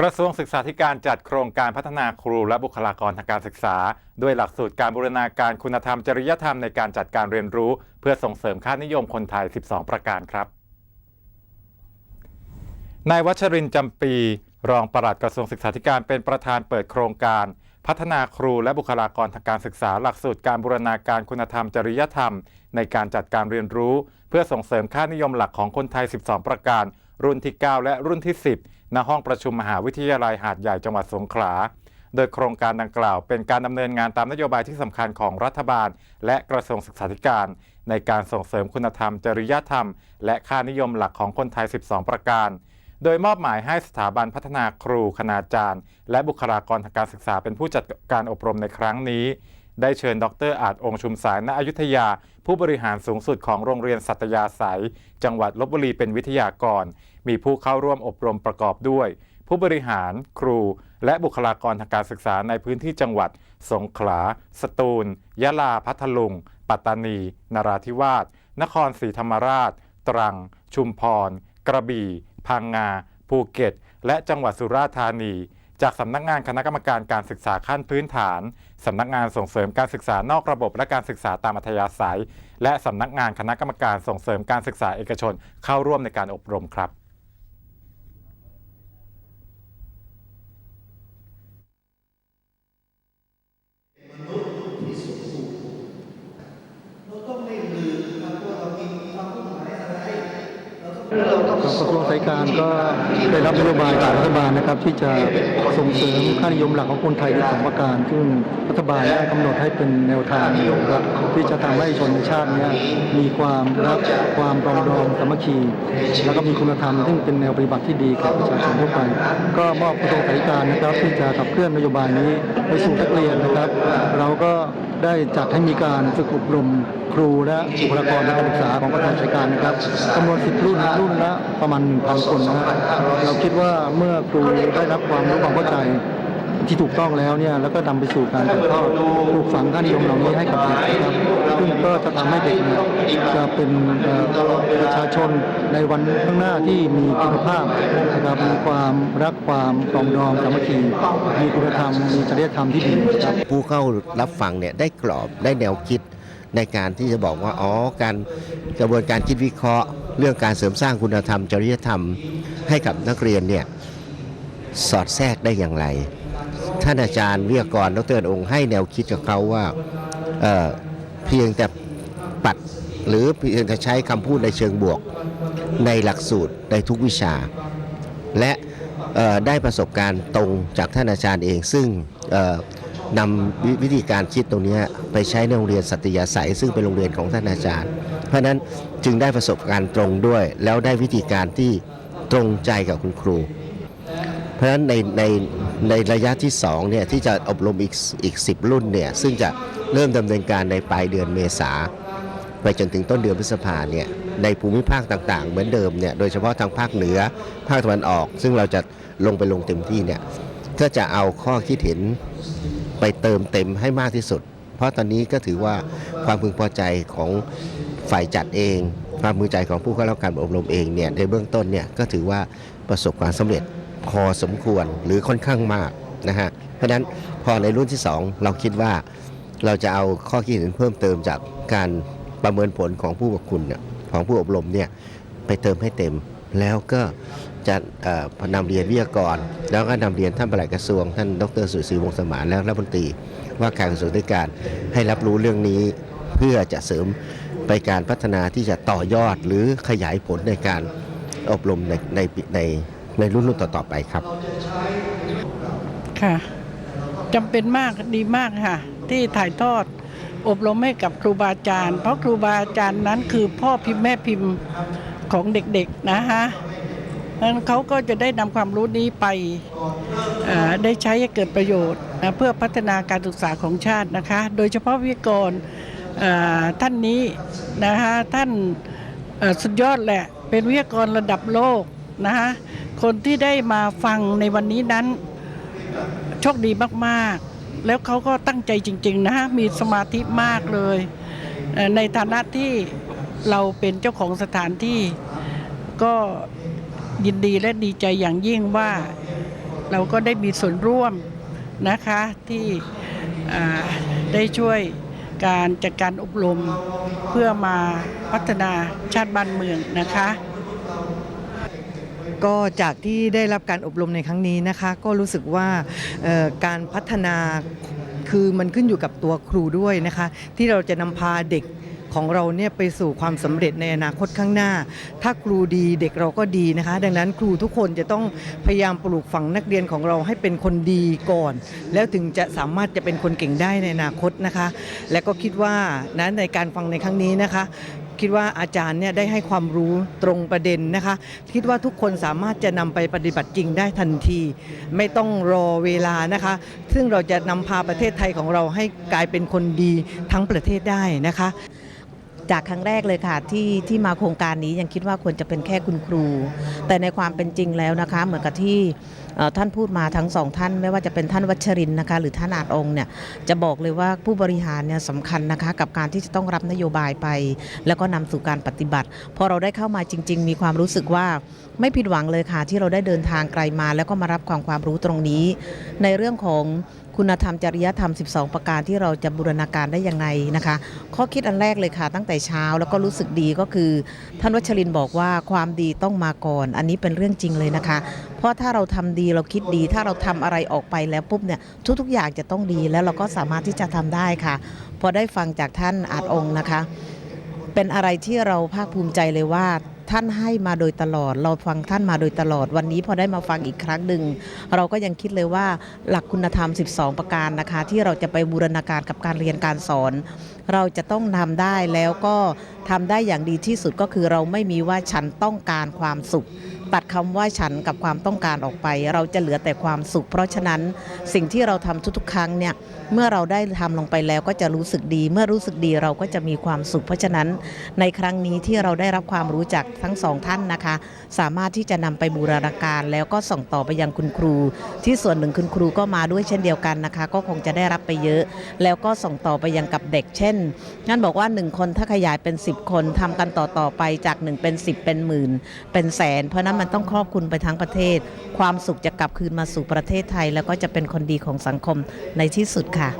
กระทรวงศึกษาธิการจัดโครงการพัฒนาครูและบุคลากรทางการศึกษา ด้วยหลักสูตรการบูรณาการคุณธรรมจริยธรรมในการจัดการเรียนรู้ เพื่อส่งเสริมค่านิยมคนไทย 12 ประการครับนายวัชรินทร์จำปี รองปลัดกระทรวงศึกษาธิการเป็นประธานเปิดโครงการ พัฒนาครูและบุคลากรทางการศึกษา หลักสูตรการบูรณาการคุณธรรมจริยธรรม ในการจัดการเรียนรู้ เพื่อส่งเสริมค่านิยมหลักของคนไทย 12 ประการ รุ่นที่ 9 และรุ่นที่ 10 ณห้องประชุมมหาวิทยาลัยหาดใหญ่จังหวัดสงขลา โดยโครงการดังกล่าว เป็นการดำเนินงานตามนโยบายที่สำคัญของรัฐบาล และกระทรวงศึกษาธิการ ในการส่งเสริมคุณธรรม จริยธรรม และค่านิยมหลักของคนไทย 12 ประการ โดยมอบหมายให้สถาบันพัฒนาครูคณาจารย์ และบุคลากรทางการศึกษาเป็นผู้จัดการอบรมในครั้งนี้ ได้เชิญดรอาจองค์ชุมสายณอยุธยา ผู้บริหารสูงสุดของโรงเรียนสัตยาสายจังหวัดลบบุรีเป็นวิทยากร มีผู้เข้าร่วมอบรมประกอบด้วย ผู้บริหารครู และบุคลากรทางการศึกษาในพื้นที่จังหวัด สงขลา สตูล ยะลา พัทลุง ปัตตานี นราธิวาส นครศรีธรรมราช ตรัง ชุมพร กระบี่ พังงา ภูเก็ต และจังหวัดสุราษฎร์ธานี จากสำนักงานคณะกรรมการการศึกษาขั้นพื้นฐาน สำนักงานส่งเสริมการศึกษานอกระบบและการศึกษาตามอัธยาศัย และสำนักงานคณะกรรมการส่งเสริมการศึกษาเอกชนเข้าร่วมในการอบรมครับกระทรวงสาย การก็ได้รับนโยบายจากรัฐบาลนะครับ ที่จะส่งเสริมค่านิยมหลักของคนไทยในสองประการ ซึ่งรัฐบาลได้กำหนดให้เป็นแนวทางนะครับที่จะทำให้ชนชาตินี้มีความรักความปรองดองสามัคคี แล้วก็มีคุณธรรมซึ่งเป็นแนวปฏิบัติที่ดีกับประชาชนทั่วไป ก็มอบกระทรวงสายการนะครับ ที่จะขับเคลื่อนนโยบายนี้ไปสู่นักเรียนนะครับ เราก็ได้จัดให้มีการฝึกอบรมครูและบุคลากรทางการศึกษาของกระทรวงสายการนะครับจำนวน10รุ่นรุ่นละประมาณ1,000คนนะฮะเราคิดว่าเมื่อครูได้รับความรู้ความเข้าใจที่ถูกต้องแล้วเนี่ยแล้วก็นำไปสู่การถ่ายทอดปลูกฝังค่านิยมเหล่านี้ให้กับเด็กนะครับซึ่งก็จะทำให้เด็กเนี่ยจะเป็นเอ่อประชาชนในวันข้างหน้าที่มีคุณภาพนะครับมีความรักความปรองดองสามัคคีมีคุณธรรมมีจริยธรรมที่ดีครับผู้เข้ารับฟังเนี่ยได้กรอบได้แนวคิด ในการที่จะบอกว่าอ๋อการกระบวนการคิดวิเคราะห์ เรื่องการเสริมสร้างคุณธรรม จริยธรรมให้กับนักเรียนเนี่ยสอดแทรกได้อย่างไร ท่านอาจารย์วิทยากรดรองค์ให้แนวคิดกับเขาว่าเเพียงแต่ปัดหรือเพียงแต่ใช้คำพูดในเชิงบวกในหลักสูตรในทุกวิชา และได้ประสบการณ์ตรงจากท่านอาจารย์เองซึ่ง นำวิวิธีการคิดตรงนี้ไปใช้ในโรงเรียนสัตยาสายซึ่งเป็นโรงเรียนของท่านอาจารย์ เพราะฉะนั้นจึงได้ประสบการณ์ตรงด้วย แล้วได้วิธีการที่ตรงใจกับคุณครู เพราะฉะนั้นในในในระยะที่2เนี่ยที่จะอบรมอีกอีก 10 รุ่นเนี่ยซึ่งจะเริ่มดำเนินการในปลายเดือนเมษาไปจนถึงต้นเดือนพฤษภาเนี่ยในภูมิภาคต่างๆ เหมือนเดิมเนี่ยโดยเฉพาะทางภาคเหนือภาคตะวันออก ซึ่งเราจะลงไปลงเต็มที่เนี่ยก็จะเอาข้อคิดเห็น ไปเติมเต็มให้มากที่สุด เพราะตอนนี้ก็ถือว่าความพึงพอใจของฝ่ายจัดเอง ความพึงใจของผู้เข้ารับการอบรมเองเนี่ยในเบื้องต้นเนี่ยก็ถือว่าประสบความสำเร็จพอสมควรหรือค่อนข้างมากนะฮะเพราะฉะนั้นพอในรุ่นที่สองเราคิดว่าเราจะเอาข้อคิดเห็นเพิ่มเติมจากการประเมินผลของผู้ประคุณเนี่ยของผู้อบรมเนี่ยไปเติมให้เต็มแล้วก็ จะนำเรียนวิทยากร แล้วก็นำเรียนท่านปลัดกระทรวง ท่านดรสุศรีวงศ์สมานและรัฐมนตรีว่าการกระทรวงด้วยการให้รับรู้เรื่องนี้เพื่อจะเสริมไปการพัฒนาที่จะต่อยอดหรือขยายผลในการอบรมในในในในรุ่นรุ่นต่อๆไปครับ ค่ะจำเป็นมากดีมากค่ะ ที่ถ่ายทอดอบรมให้กับครูบาอาจารย์ เพราะครูบาอาจารย์นั้นคือพ่อพิมพ์แม่พิมพ์ของเด็กๆนะคะ นั้นเขาก็จะได้นำความรู้นี้ไปได้ใช้ให้เกิดประโยชน์ เพื่อพัฒนาการศึกษาของชาตินะคะ โดยเฉพาะวิทยากรท่านนี้นะคะท่านสุดยอดแหละ เป็นวิทยากรระดับโลกนะคะคนที่ได้มาฟังในวันนี้นั้นโชคดีมากๆ แล้วเขาก็ตั้งใจจริง ๆ นะฮะมีสมาธิมากเลย ในฐานะที่เราเป็นเจ้าของสถานที่ก็ ยินดีและดีใจอย่างยิ่งว่าเราก็ได้มีส่วนร่วมนะคะที่ได้ช่วยการจัดการอบรมเพื่อมาพัฒนาชาติบ้านเมืองนะคะ ก็จากที่ได้รับการอบรมในครั้งนี้นะคะ ก็รู้สึกว่าการพัฒนาคือมันขึ้นอยู่กับตัวครูด้วยนะคะ ที่เราจะนำพาเด็ก ของเราเนี่ยไปสู่ความสำเร็จในอนาคตข้างหน้า ถ้าครูดีเด็กเราก็ดีนะคะ ดังนั้นครูทุกคนจะต้องพยายามปลูกฝังนักเรียนของเราให้เป็นคนดีก่อน แล้วถึงจะสามารถจะเป็นคนเก่งได้ในอนาคตนะคะ และก็คิดว่านะในการฟังในครั้งนี้นะคะคิดว่าอาจารย์เนี่ยได้ให้ความรู้ตรงประเด็นนะคะ คิดว่าทุกคนสามารถจะนำไปปฏิบัติจริงได้ทันที ไม่ต้องรอเวลานะคะ ซึ่งเราจะนำพาประเทศไทยของเราให้กลายเป็นคนดีทั้งประเทศได้นะคะ จากครั้งแรกเลยค่ะที่ที่มาโครงการนี้ยังคิดว่าควรจะเป็นแค่คุณครู แต่ในความเป็นจริงแล้วนะคะ เหมือนกับที่ท่านพูดมาทั้งสองท่าน ไม่ว่าจะเป็นท่านวัชรินนะคะหรือท่านอาจองค์เนี่ยจะบอกเลยว่าผู้บริหารเนี่ยสำคัญนะคะกับการที่จะต้องรับนโยบายไป แล้วก็นำสู่การปฏิบัติพอเราได้เข้ามาจริง ๆ มีความรู้สึกว่าไม่ผิดหวังเลยค่ะที่เราได้เดินทางไกลมา แล้วก็มารับความความรู้ตรงนี้ ในเรื่องของ คุณธรรมจริยธรรม 12 ประการที่เราจะบูรณาการได้ยังไงนะคะ ข้อคิดอันแรกเลยค่ะ ตั้งแต่เช้าแล้วก็รู้สึกดีก็คือ ท่านวัชรินบอกว่าความดีต้องมาก่อน อันนี้เป็นเรื่องจริงเลยนะคะ เพราะถ้าเราทำดีเราคิดดี ถ้าเราทำอะไรออกไปแล้วปุ๊บเนี่ยทุกๆอย่างจะต้องดีแล้วเราก็สามารถที่จะทำได้ค่ะ พอได้ฟังจากท่านอาจองค์นะคะ เป็นอะไรที่เราภาคภูมิใจเลยว่า ท่านให้มาโดยตลอด เราฟังท่านมาโดยตลอด วันนี้พอได้มาฟังอีกครั้งหนึ่งเราก็ยังคิดเลยว่าหลักคุณธรรม 12 ประการนะคะ ที่เราจะไปบูรณาการกับการเรียนการสอน เราจะต้องทำได้แล้วก็ทำได้อย่างดีที่สุดก็คือเราไม่มีว่าฉันต้องการความสุข ตัดคำว่าฉันกับความต้องการออกไป เราจะเหลือแต่ความสุข เพราะฉะนั้นสิ่งที่เราทำทุกๆ ครั้งเนี่ยเมื่อเราได้ทำลงไปแล้วก็จะรู้สึกดี เมื่อรู้สึกดีเราก็จะมีความสุข เพราะฉะนั้นในครั้งนี้ที่เราได้รับความรู้จากทั้งสองท่านนะคะ สามารถที่จะนำไปบูรณาการ แล้วก็ส่งต่อไปยังคุณครู ที่ส่วนหนึ่งคุณครูก็มาด้วยเช่นเดียวกันนะคะ ก็คงจะได้รับไปเยอะ แล้วก็ส่งต่อไปยังกับเด็ก เช่นงั้นบอกว่า 1 คนถ้าขยายเป็น 10 คนทำกันต่อต่อๆไปจาก 1 เป็น 10 เป็นหมื่นเป็นแสนเพราะนั้นนั้นมันต้องครอบคลุมไปทั้งประเทศ ความสุขจะกลับคืนมาสู่ประเทศไทย แล้วก็จะเป็นคนดีของสังคมในที่สุดค่ะ